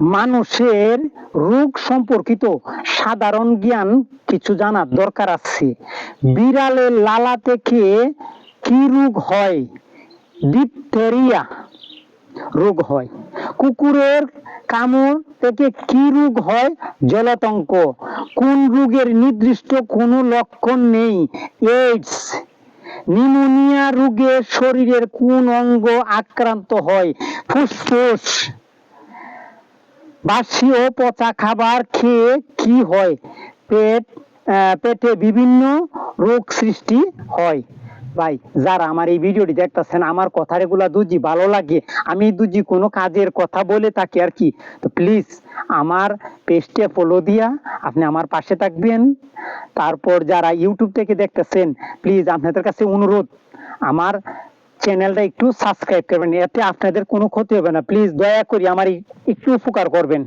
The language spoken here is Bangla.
মানুষের রোগ সম্পর্কিত সাধারণ জ্ঞান কিছু জানার দরকার আছে। বিড়ালের লালা থেকে কি রোগ হয়? ডিপথেরিয়া রোগ হয়। কুকুরের কামড় থেকে কি রোগ হয়? জলাতঙ্ক। কোন রোগের নির্দিষ্ট কোনো লক্ষণ নেই? এইডস নিউমোনিয়া রোগে শরীরের কোন অঙ্গ আক্রান্ত হয়? ফুসফুস। বাসি ও পচা খাবার খেয়ে কি হয়? পেট পেটে বিভিন্ন রোগ সৃষ্টি হয়। ভাই, যারা আমার এই ভিডিওটি দেখতেছেন, আমার কথা রেগুলা দুজি ভালো লাগে। আমি দুজি কোনো কাজের কথা বলে থাকি আর কি। তো প্লিজ আমার পেজটা ফলো দিয়া আপনি আমার পাশে থাকবেন। তারপর যারা ইউটিউব থেকে দেখতেছেন প্লিজ আপনাদের কাছে অনুরোধ, আমার চ্যানেলটা একটু সাবস্ক্রাইব করবেন, এতে আপনাদের কোনো ক্ষতি হবে না। প্লিজ দয়া করে আমার একটু উপকার করবেন।